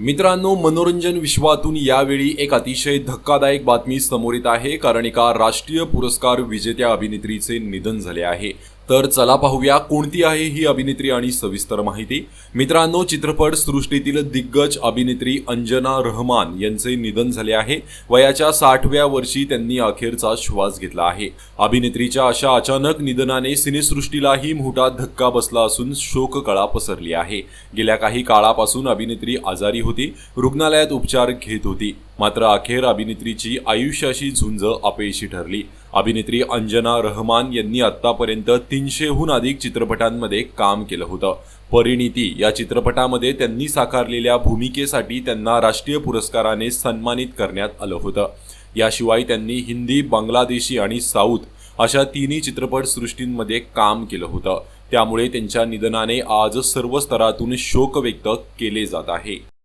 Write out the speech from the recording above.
मित्रांनो मनोरंजन विश्वातून यावेळी एक अतिशय धक्कादायक बातमी समोर येत आहे. कारण एका राष्ट्रीय पुरस्कार विजेत्या अभिनेत्रीचे निधन झाले आहे. तर चला पाहूया कोणती आहे ही अभिनेत्री आणि सविस्तर माहिती. मित्रांनो चित्रपट सृष्टीतील दिग्गज अभिनेत्री अंजना रहमान यांचे निधन झाले आहे. वयाच्या साठव्या वर्षी त्यांनी अखेरचा श्वास घेतला आहे. अभिनेत्रीच्या अशा अचानक निधनाने सिनेसृष्टीलाही मोठा धक्का बसला असून शोककळा पसरली आहे. गेल्या काही काळापासून अभिनेत्री आजारी होती. रुग्णालयात उपचार घेत होती. मात्र अखेर अभिनेत्रीची आयुष्याशी झुंज अपयशी ठरली. अभिनेत्री अंजना रहमान यांनी आत्तापर्यंत तीनशेहून अधिक चित्रपटांमध्ये काम केलं होतं. परिणिती या चित्रपटामध्ये त्यांनी साकारलेल्या भूमिकेसाठी त्यांना राष्ट्रीय पुरस्काराने सन्मानित करण्यात आलं होतं. याशिवाय त्यांनी हिंदी बांगलादेशी आणि साऊथ अशा तिन्ही चित्रपटसृष्टींमध्ये काम केलं होतं. त्यामुळे त्यांच्या निधनाने आज सर्व स्तरातून शोक व्यक्त केले जात आहे.